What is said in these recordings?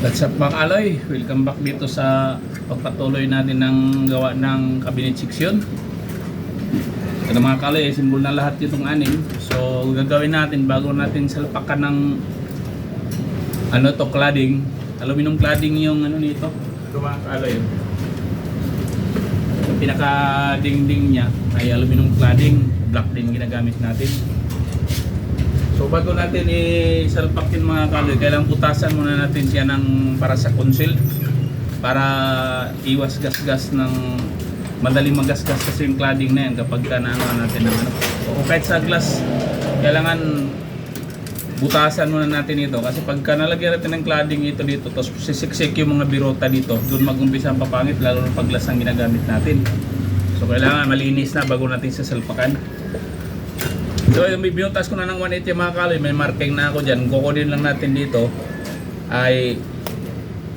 What's up mga aloy? Welcome back dito sa pagpatuloy natin ng gawa ng cabinet section. Ito na mga kaloy, simbol na lahat itong anim. So gagawin natin bago natin salpakan ng ano to cladding. Aluminum cladding yung ano nito. Ito mga kaloy. Yung pinaka dingding niya ay aluminum cladding. Black din ginagamit natin. So bago natin isalpak yung mga kaloy, kailangan putasan muna natin siya ng para sa conceal para iwas gas-gas ng madaling magasgas kasi yung cladding na yan kapag ka natin ng ano. O kahit sa glass, kailangan butasan muna natin ito kasi pagka nalagyan natin ng cladding ito dito tapos sisiksik yung mga birota dito doon mag-umpisa ang papangit lalo na pag glass ang ginagamit natin so kailangan malinis na bago natin sasalpakan So yung binutas ko na ng 180 mga kaloy, may marking na ako dyan. Kukunin lang natin dito ay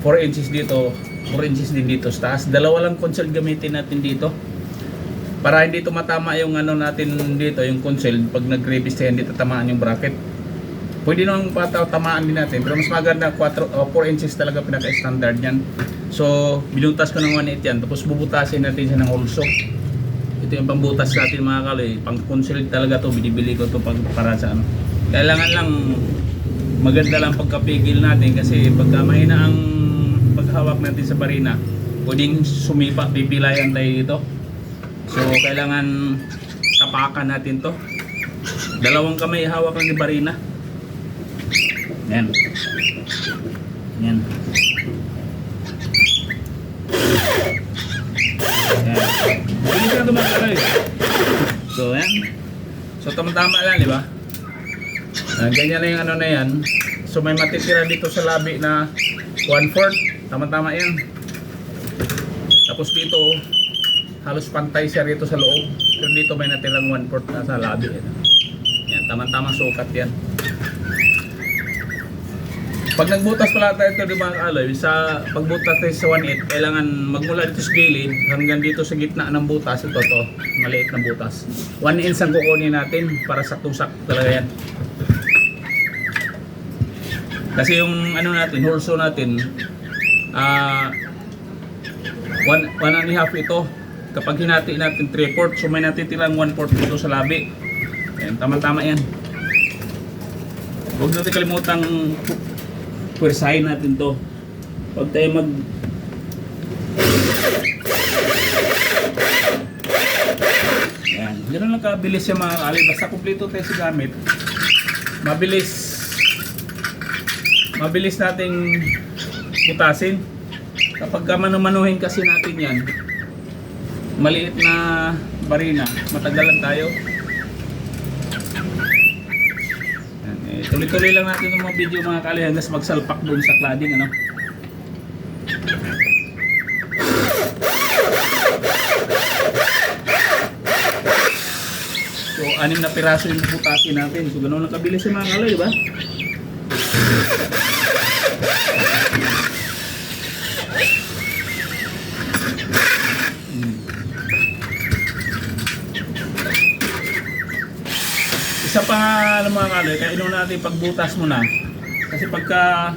4 inches dito, 4 inches din dito sa taas. Dalawa lang console gamitin natin dito. Para hindi tumatama yung ano natin dito, yung console. Pag tayo, hindi tatamaan yung bracket. Pwede naman tamaan din natin. Pero mas maganda, 4, o 4 inches talaga pinaka-standard yan. So, binutas ko ng 180 yan. Tapos bubutasin natin siya ng also. Ito yung pambutas natin mga kaloy. Pang concealed talaga to binibili ko to pag para sa ano. Kailangan lang maganda lang pagkapigil natin kasi pagka mahina ang paghawak natin sa barina, pwedeng sumipa, pipilayan tayo dito. So kailangan tapakan natin to. Dalawang kamay hawak lang ni barina. Yan. Yan. Yan. Hindi ka tumakaloy. So, yan. So, tama-tama lang, di ba? Ah, ganyan na yung ano na yan. So, may matitira dito sa labi na 1/4. Tama-tama yan. Tapos dito, halos pantay siya rito sa loob. Pero dito may natirang 1/4 na sa labi. Yan tama-tama sukat yan. Pag nagbutas pala tayo ito, di ba, Aloy, sa pagbutas tayo sa 1.8, kailangan magmula dito sa gilid hanggang dito sa gitna ng butas. Ito, to, maliit na butas. 1 inch ang kukunin natin para saktong-sakto talaga yan. Kasi yung ano natin, horso natin, ah, one, one and a half ito. Kapag hinati natin 3 fourths, so may natitirang 1 fourth dito sa labi. Ayan, tama-tama yan. Huwag natin kalimutang pwersahin natin to. Pag tayo mag Yan. Ganun lang kabilis yung mga kali. Basta kumpleto tayo sa gamit. Mabilis mabilis nating putasin. Kapag ka manumanuhin kasi natin yan, maliit na barina, matagalan tayo. Yan, eh, tuloy-tuloy lang natin ng mga video mga kali hanggang sa magsalpak doon sa cladding ano. So, anim na piraso yung puputasin natin. So, ganun lang kabilis yung mga kaloy, di ba? Isa pa nga ano mga kaloy, kaya inuuna natin pagbutas muna. Kasi pagka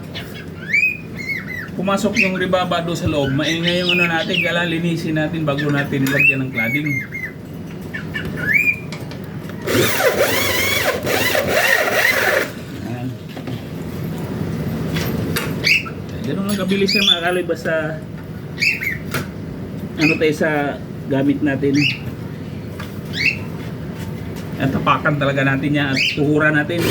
pumasok yung ribaba doon sa loob, maingay yung ano natin, kailangan linisin natin bago natin ilagyan ng cladding. Ayan. Ganun lang kabilis yan mga kaloy, basta ano tayo sa gamit natin. At tapakan talaga natin yan at tuhura natin.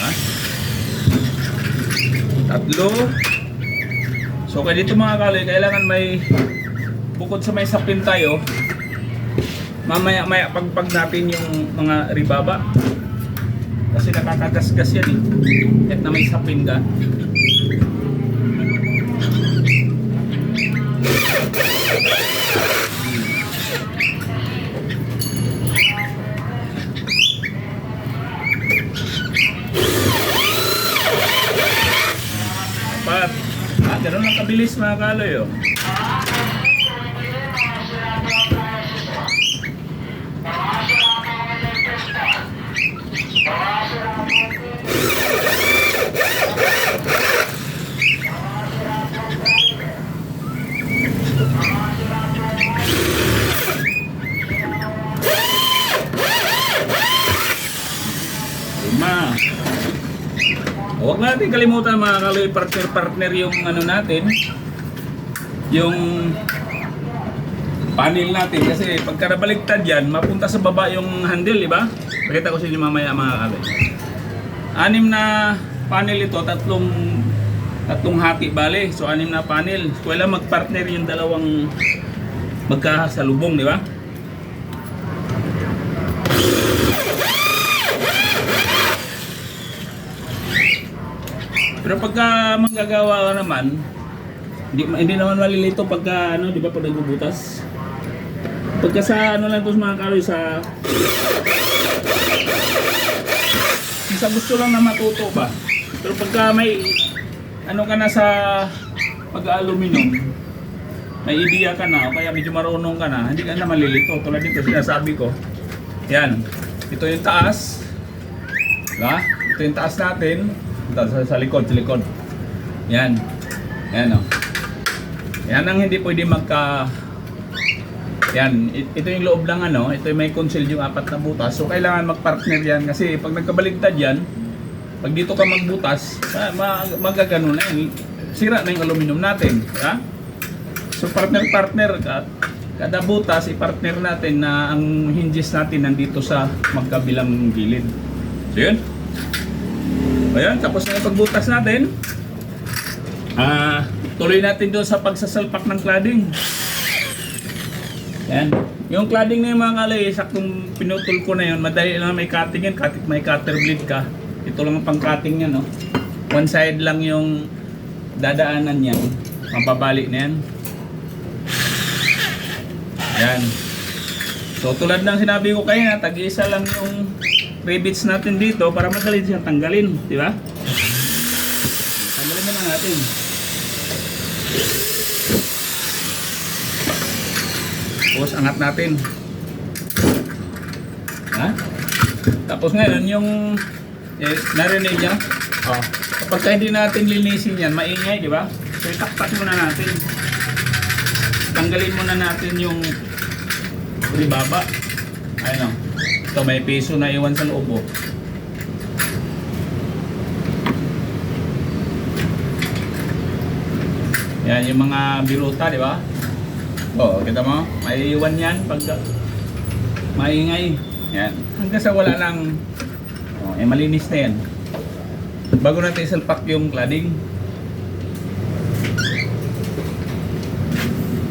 Ha? Tatlo. So kaya dito mga kaloy, kailangan may bukod sa may sapin tayo, mamaya maya pagpag natin yung mga ribaba. Kasi nakakagasgas yan eh. Kahit na may sapin ka. Kabilis mga kaloy oh. Kalimutan mga kaloy partner-partner yung ano natin. Yung panel natin kasi pagka nabaligtad yan, mapunta sa baba yung handle, di ba? Pakita ko sa inyo mamaya mga kaloy. Anim na panel ito, tatlong tatlong hati bale. So anim na panel. So kailangan mag-partner yung dalawang magkasalubong, di ba? Pero pagka manggagawa ka naman, hindi, hindi naman malilito pagka ano, di ba pag nagbubutas? Pagka sa ano lang to mga karoy sa sa gusto lang na matuto ba. Pero pagka may ano ka na sa pag-aluminum, may idea ka na o kaya medyo marunong ka na, hindi ka na malilito. Tulad dito sinasabi ko. Yan. Ito yung taas. Diba? Ito yung taas natin. Sa, sa likod, sa likod. Yan. Yan o. Yan ang hindi pwede magka... Yan. Ito yung loob ng ano. Ito yung may concealed yung apat na butas. So kailangan mag-partner yan. Kasi pag nagkabaligtad yan, pag dito ka magbutas, ma- ma- magagano na yan. Sira na yung aluminum natin. Ha? So partner-partner ka. Kada butas, i-partner natin na ang hinges natin nandito sa magkabilang gilid. So yun. Ayan, tapos na yung pagbutas natin. Ah, tuloy natin doon sa pagsasalpak ng cladding. Yan. Yung cladding na yung mga kalay, saktong pinutol ko na yun, madali lang may cutting yan, cut, may cutter blade ka. Ito lang ang pang cutting yan, no? One side lang yung dadaanan yan. Mapabali na yan. Yan. So tulad ng sinabi ko kayo na tag-isa lang yung rivets natin dito para madali siyang tanggalin, di ba? Tanggalin na lang natin. Tapos angat natin. Ha? Tapos ngayon yung eh, narinig niya. Oh. Kapag hindi natin linisin yan, maingay, di ba? So itaktak muna natin. Tanggalin muna natin yung libaba. Ayun o. Ito may piso na iwan sa loob oh. Yan yung mga biruta, di ba? Oo, kita mo? May iwan yan pag maingay. Yan. Hanggang sa wala lang oh, eh malinis na yan. Bago natin isalpak yung cladding.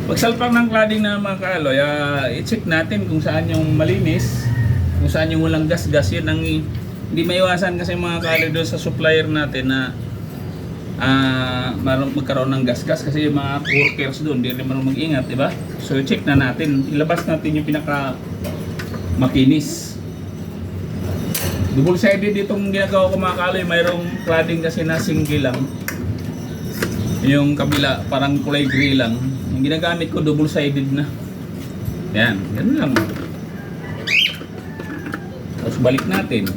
Pagsalpak ng cladding na mga kaaloy, ah, i-check natin kung saan yung malinis, kung saan yung walang gas-gas. Yun ang hindi maiwasan kasi mga kaaloy doon sa supplier natin na ah marunong magkaroon ng gas-gas kasi yung mga workers doon, hindi rin marunong mag-ingat, di ba? So check na natin, ilabas natin yung pinaka makinis. Double sided itong ginagawa ko mga kaaloy, mayroong cladding kasi na single lang. Yung kabila, parang kulay gray lang. Yung ginagamit ko, double sided na. Yan, ganun lang. Balik natin.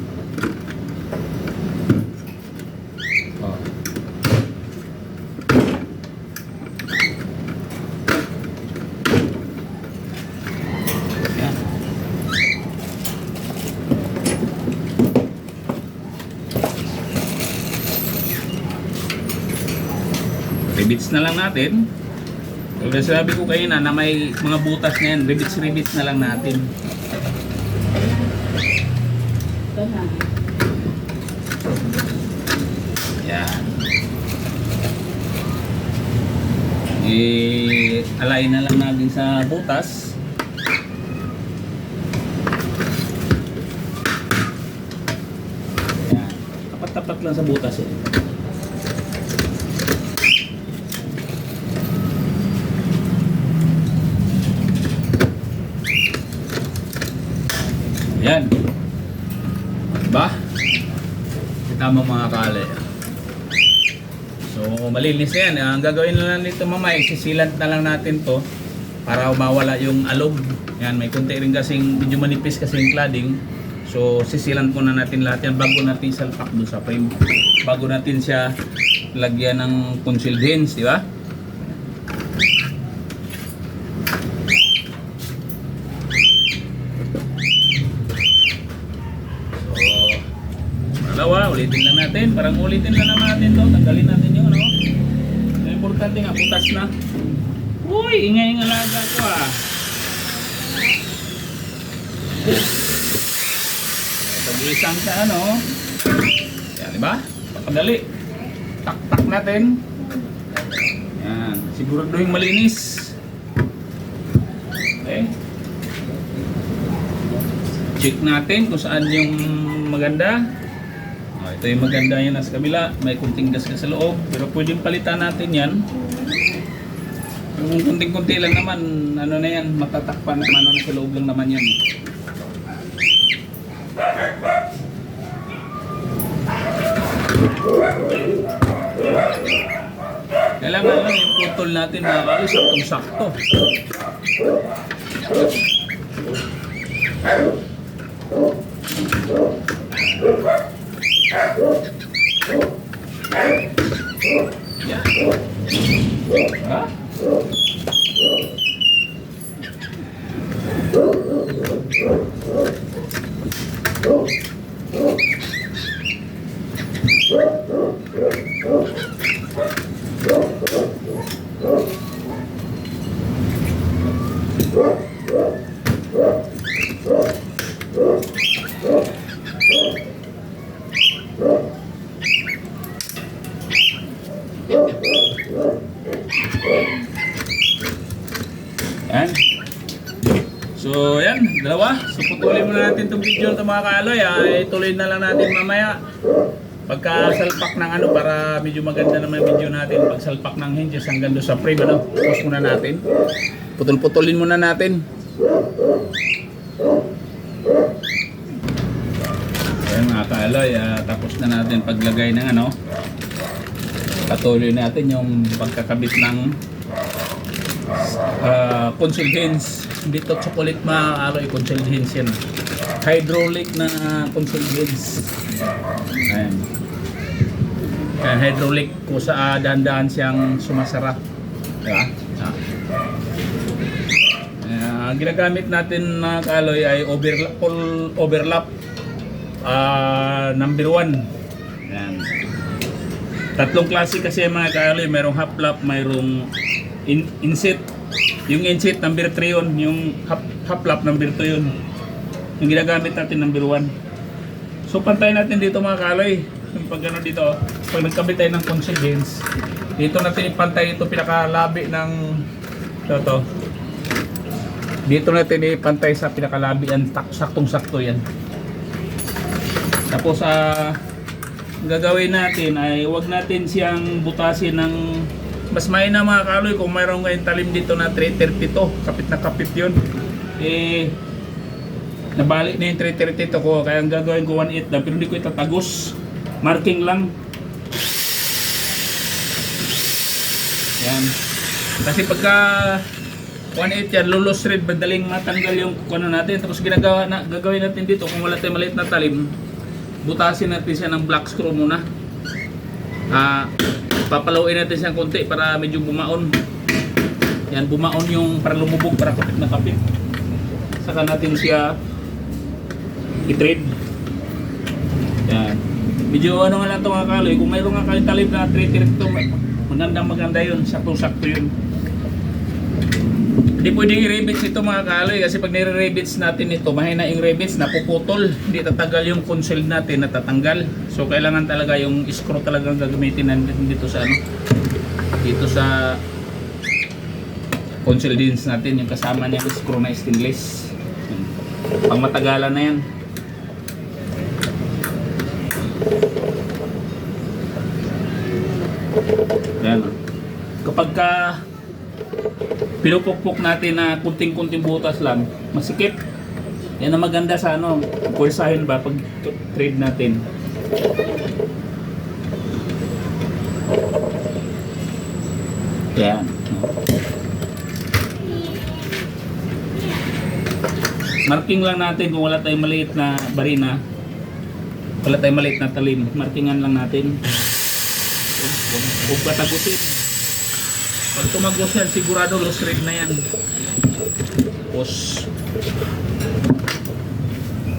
Oh. Yan. Na lang natin. Kaya sabi ko kayo na na may mga butas na yan, rivets rivets na lang natin. Ito na. Yan. I-align na lang natin sa butas. Yan. Tapat-tapat lang sa butas eh. Yan. Ba? Mo mga kale. So, malinis yan. Ang gagawin na lang nito mamay, sisilant na lang natin to para mawala yung alog. Yan, may konti rin kasing medyo manipis kasi yung cladding. So, sisilant muna natin lahat yan bago natin salpak doon sa frame. Bago natin siya lagyan ng concealed di ba? So, dalawa, ulit ulitin lang natin. Parang ulitin lang naman natin to. Tanggalin natin yung ano. Ang importante nga, butas na. Uy, ingay ng alaga ko ah. Pag-isang sa ano. Yan, di ba? Pakadali. Tak-tak natin. Yan. Siguraduhin malinis. Okay. Check natin kung saan yung maganda. Ito yung maganda yan nasa kabila. May kunting gas sa loob. Pero pwedeng palitan natin yan. Yung kunting-kunti lang naman, ano na yan, matatakpan naman ano, sa loob lang naman yan. Kailangan lang yung putol natin mga kali, saktong-sakto. Yan. Ha? Yan. So, yan, dalawa. So, putulin muna natin itong video ito mga kaaloy. Ay, tuloy na lang natin mamaya. Pagka salpak ng ano, para medyo maganda naman yung video natin. Pag salpak ng hinges hanggang doon sa frame, ano, pause muna natin. Putol-putulin muna natin. Ayan mga kaaloy, ah, tapos na natin paglagay ng ano. Patuloy natin yung pagkakabit ng uh, console hinge. Hindi to chocolate console hinge yan. Hydraulic na console hinge. Ayan. Ayan, hydraulic kung sa uh, dahan-dahan siyang sumasara. Diba? Ah. Uh, ginagamit natin na kaloy ay overlap, overlap ah, number 1. Ayan. Tatlong klase kasi mga kaloy, merong half lap, mayroong in, inset. Yung inset number 3 yun, yung half, half number 2 yun. Yung ginagamit natin number 1. So pantay natin dito mga kaloy. Yung pag ano dito, pag nagkabit tayo ng consequence, dito natin ipantay ito pinakalabi ng ito, to. Dito natin ipantay sa pinakalabi yan, tak- saktong-sakto yan. Tapos ah ang gagawin natin ay wag natin siyang butasin ng mas may na mga kaloy kung mayroon kayong talim dito na 332 kapit na kapit yun. Eh nabalik na yung 332 ko. Kaya ang gagawin ko 1.8 na pero hindi ko itatagos. Marking lang. Yan. Kasi pagka 1.8 yan lulos red madaling matanggal yung ano natin. Tapos ginagawa na gagawin natin dito kung wala tayong maliit na talim butasin natin siya ng black screw muna. Ah papalawin natin siya konti para medyo bumaon. Yan bumaon yung para lumubog para kapit na kapit. Saka natin siya i-trade yan. Medyo ano nga lang ito mga kaloy kung mayroon nga kayong talib na 3 ito magandang maganda yun. Sakto sakto yun hindi pwedeng i-rebits ito mga kaloy kasi pag nire-rebits natin ito, mahina yung rebits, napuputol. Hindi tatagal yung console natin, natatanggal. So kailangan talaga yung screw talagang gagamitin natin dito sa ano, dito sa console dins natin, yung kasama niya yung screw na stainless. Pang matagalan na yan. Yan. Kapag ka pinupukpok natin na kunting-kunting butas lang, masikip. Yan ang maganda sa ano, pwersahin ba pag trade natin. Yan. Marking lang natin kung wala tayong maliit na barina. Wala tayong maliit na talim. Markingan lang natin. Huwag patagusin. Pag tumagos yan, sigurado lost rate na yan. Tapos,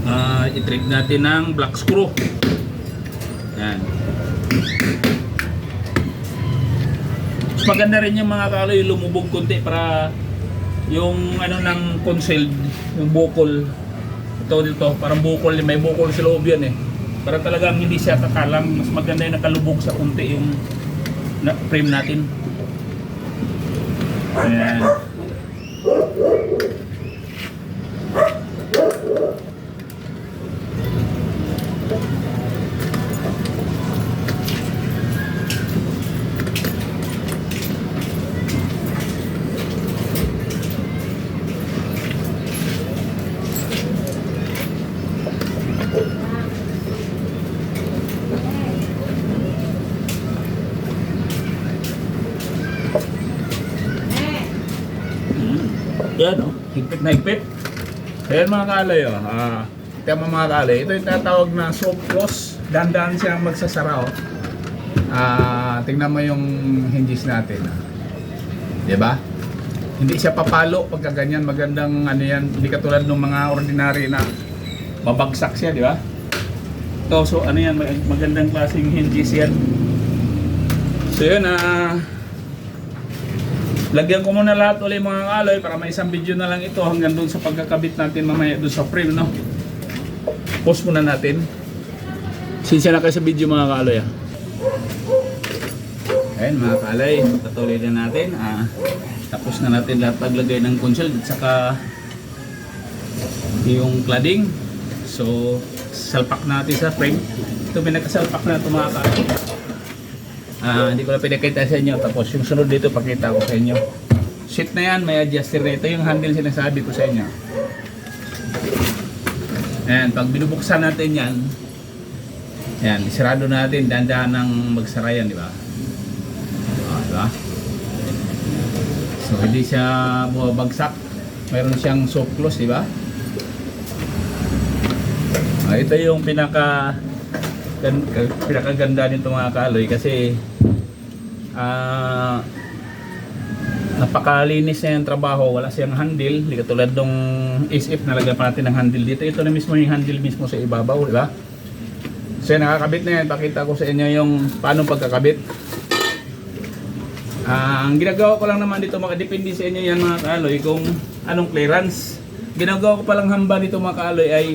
ah, i-trade natin ng black screw. Yan. Mas maganda rin yung mga kaloy lumubog konti para yung ano ng concealed, yung bukol. Ito dito, parang bukol, may bukol sa loob yan eh. Para talagang hindi siya kakalang, mas maganda yung nakalubog sa konti yung na, frame natin. Ayan. Higpit na higpit. Ayan mga kalay o. Ah, tama mga kalay. Ito yung tatawag na soft close. Dandan siyang magsasara o. Ah, tingnan mo yung hinges natin. Ah. Diba? Hindi siya papalo pagka ganyan. Magandang ano yan. Hindi katulad ng mga ordinary na babagsak siya, di ba? Ito, so ano yan, mag- magandang klaseng hinges yan. So yun, ah, Lagyan ko muna lahat ulit mga kaloy para may isang video na lang ito hanggang doon sa pagkakabit natin mamaya doon sa frame, no? Pause muna natin. Sinsya na kayo sa video mga kaloy, ah. Ayan mga kaloy, patuloy na natin. Ah, tapos na natin lahat paglagay ng console at saka yung cladding. So, salpak natin sa frame. Ito pinakasalpak na ito mga kaloy. Ah, hindi ko na pinakita sa inyo. Tapos yung sunod dito, pakita ko sa inyo. Sheet na yan, may adjuster na ito. yung handle sinasabi ko sa inyo. Ayan, pag binubuksan natin yan, ayan, isarado natin, dandahan ng magsara yan, di ba? Ah, di? So, hindi siya bumabagsak. Mayroon siyang soft close, di ba? Ah, ito yung pinaka pinakaganda nito mga kaloy kasi ah napakalinis na yung trabaho. Wala siyang handle. Hindi katulad nung SF na lagyan pa natin ng handle dito. Ito na mismo yung handle mismo sa ibabaw di ba? So nakakabit na yan. Pakita ko sa inyo yung paano pagkakabit. Ah, ang ginagawa ko lang naman dito mga depende sa inyo yan mga kaloy kung anong clearance. Ginagawa ko palang hamba dito mga kaloy ay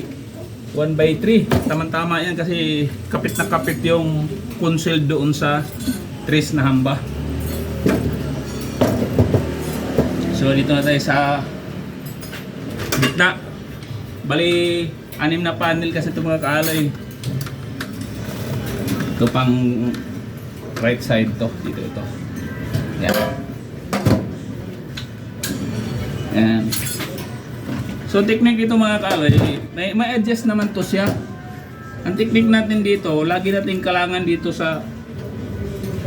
1 by 3. Tama-tama yan kasi kapit na kapit yung console doon sa trace na hamba. So dito na tayo sa gitna. Bali, anim na panel kasi ito mga kaalay. Ito pang right side to. Dito ito. Yan. Yan. So technique dito mga kalay, may, may adjust naman to siya. Ang technique natin dito, lagi natin kalangan dito sa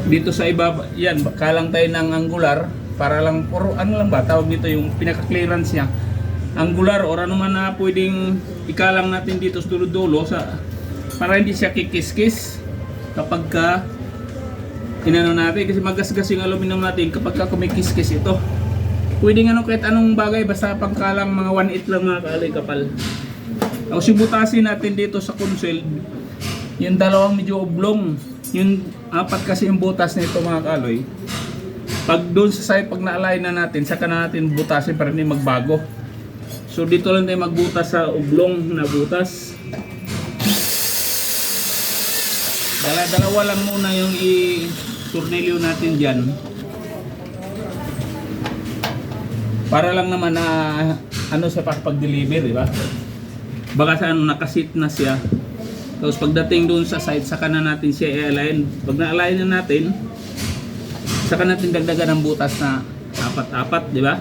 dito sa ibaba, yan, kalang tayo ng angular para lang, puro, ano lang ba, tawag dito yung pinaka-clearance niya. Angular or ano man na pwedeng ikalang natin dito sa dulo-dulo sa, para hindi siya kikis-kis kapag ka inano natin kasi magasgas yung aluminum natin kapag ka kumikis-kis ito. Pwedeng ano kahit anong bagay basta pangkalang mga 1.8 lang mga kaalay kapal. Tapos yung butasin natin dito sa console, yung dalawang medyo oblong, yung apat kasi yung butas nito mga kaloy. Pag doon sa side, pag na-align na natin, saka na natin butasin para hindi magbago. So dito lang tayo magbutas sa oblong na butas. Dala-dalawa lang muna yung i-tornilyo natin dyan. Para lang naman na ano sa pag-deliver, di ba? Baka sa ano, nakasit na siya. Tapos pagdating doon sa site, saka na natin siya i-align. Pag na-align na natin, saka natin dagdagan ng butas na apat-apat, di ba?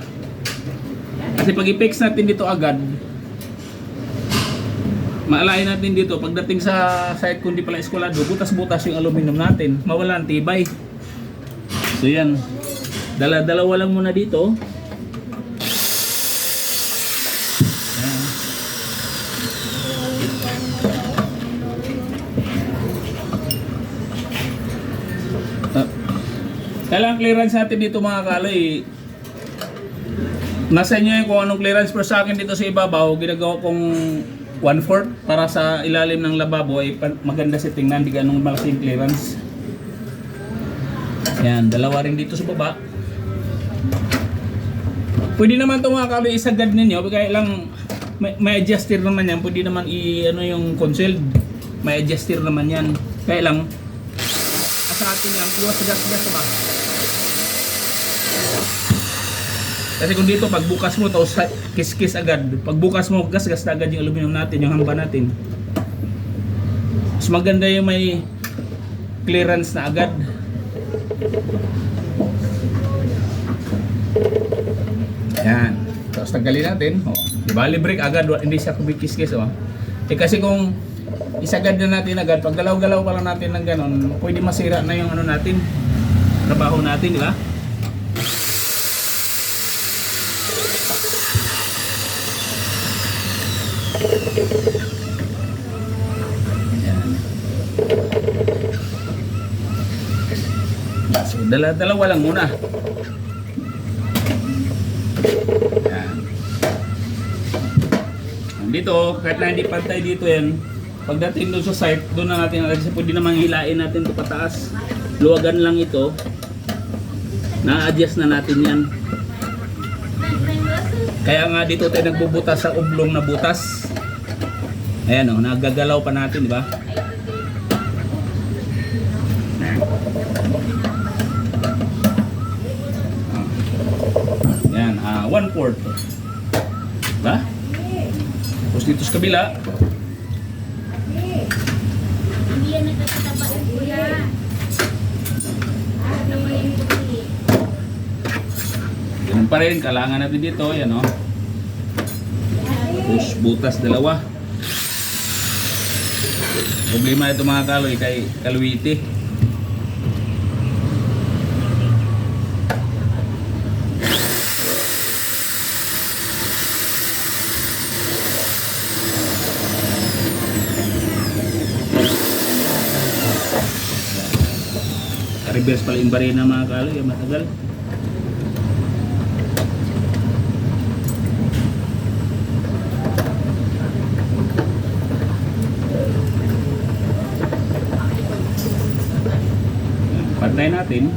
Kasi pag i-fix natin dito agad, maalayin natin dito, pagdating sa site kundi pala eskwalado, butas-butas yung aluminum natin, mawala ang tibay. So yan, dala-dalawa lang muna dito. Clearance natin dito mga kalay. Nasa inyo yung kung anong clearance pero sa akin dito sa ibabaw, ginagawa kong one fourth para sa ilalim ng lababo ay pan- maganda si tingnan, di ganong malaking clearance. Yan, dalawa rin dito sa baba. Pwede naman ito mga kaloy isagad ninyo, kaya lang may, may adjuster naman yan, pwede naman i ano yung concealed, may adjuster naman yan. Kaya lang, sa atin yan, iwas gas-gas ba? Kasi kung dito, pag bukas mo, tapos kiss-kiss agad. Pag bukas mo, gas-gas na agad yung aluminum natin, yung hamba natin. Mas maganda yung may clearance na agad. Yan. Tapos tanggalin natin. Oh, di ba? Libre agad, hindi siya kumikis-kis. Oh. Eh kasi kung isagad na natin agad, pag galaw-galaw pa lang natin ng ganon, pwede masira na yung ano natin, trabaho natin, di ba? Dala dalawa lang muna. Yan. Dito, kahit na hindi pantay dito yan, pagdating doon sa site, doon na natin kasi pwede namang hilain natin ito pataas. Luwagan lang ito. Na-adjust na natin yan. Kaya nga dito tayo nagbubutas sa oblong na butas. Ayan o, nagagalaw pa natin, di ba? Yan, fourth. Diba? Tapos dito sa kabila, Hindi yan nagkakataba kuya. Yung puti. ganun pa rin, kailangan natin dito, yan o. Tapos butas dalawa. Problema ito mga kaloy kay Kalwiti. Reverse pala yung barina mga kaloy, matagal. Pantay natin.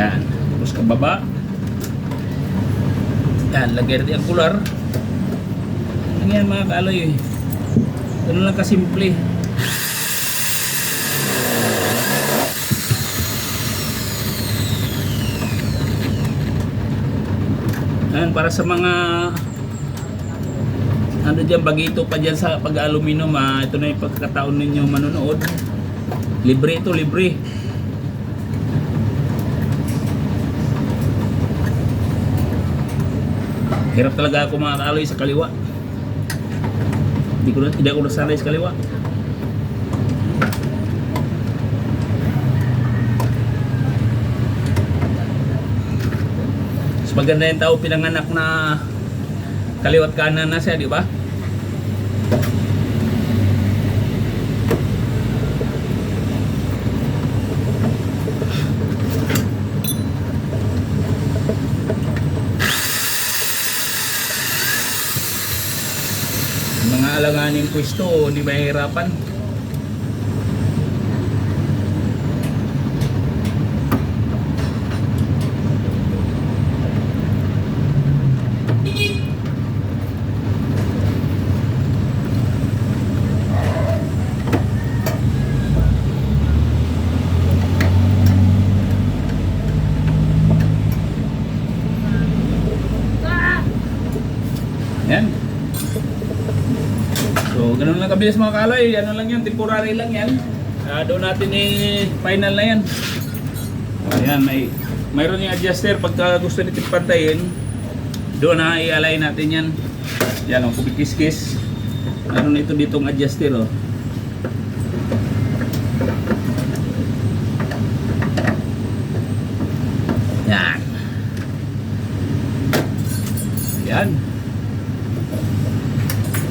Yan. Tapos kababa. Lagyan natin ang kular. Ano yan mga kaaloy eh. Ganun lang kasimple. Yan, para sa mga ano dyan, bagito pa dyan sa pag-aluminum ah, ito na yung pagkataon ninyo manonood. Libre ito, libre. Hirap talaga ako mga kaaloy sa kaliwa. Hindi ko na, hindi ako nasanay sa kaliwa. Mas maganda yung tao pinanganak na kaliwat kanan na siya, di ba? Yung mga alanganing pwesto, hindi mahirapan. mabilis mga kaloy, ano lang yan, temporary lang yan. Uh, doon natin i-final na yan. Ayan, may, mayroon yung adjuster pagka gusto natin pantayin. Doon na i-align natin yan. Yan o, oh, kumikis-kis. Ano na ito ditong adjuster. Oh. Yan. Yan.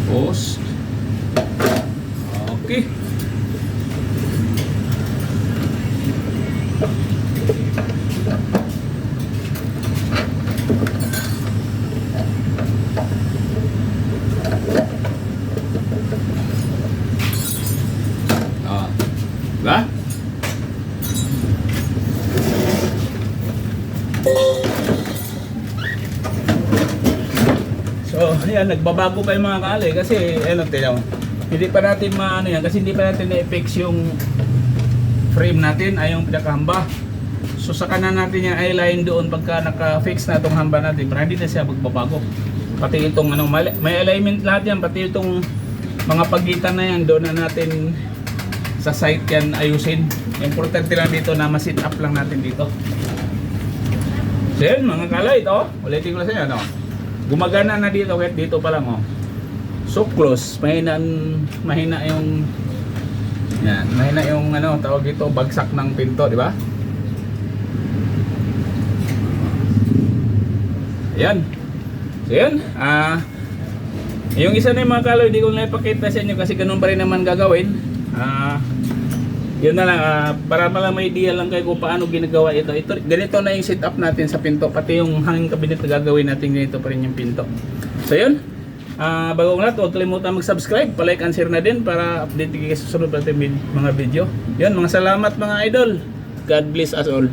Tapos, Okay. Ah. Diba? So, ayan, nagbabago pa yung mga kaalay kasi, ano, tinan mo, hindi pa natin maano yan kasi hindi pa natin na-fix yung frame natin ay yung pinakahamba. So, sa kanan natin yung eyeline doon pagka naka-fix na itong hamba natin para hindi na siya magbabago. Pati itong ano, may alignment lahat yan, pati itong mga pagitan na yan, doon na natin sa site yan ayusin. Importante lang dito na ma-sit up lang natin dito. So yun, mga kalay, ito, ulitin ko lang sa inyo, no? Gumagana na dito, kahit dito pa lang, oh. So close, mahina, mahina yung, yan, mahina yung, ano, tawag dito, bagsak ng pinto, di ba? Ayan. So yun, ah, yung isa na yung mga kalay, hindi ko na ipakita sa inyo kasi ganun pa rin naman gagawin. Ah, yun na lang, ah, para malang may idea lang kayo kung paano ginagawa ito. ito. Ganito na yung setup natin sa pinto, pati yung hanging cabinet na gagawin natin ganito pa rin yung pinto. So yun, ah bago ko lahat, huwag kalimutan mag-subscribe, palike and share na din para update kayo sa susunod natin mga video. Yun, mga salamat mga idol. God bless us all.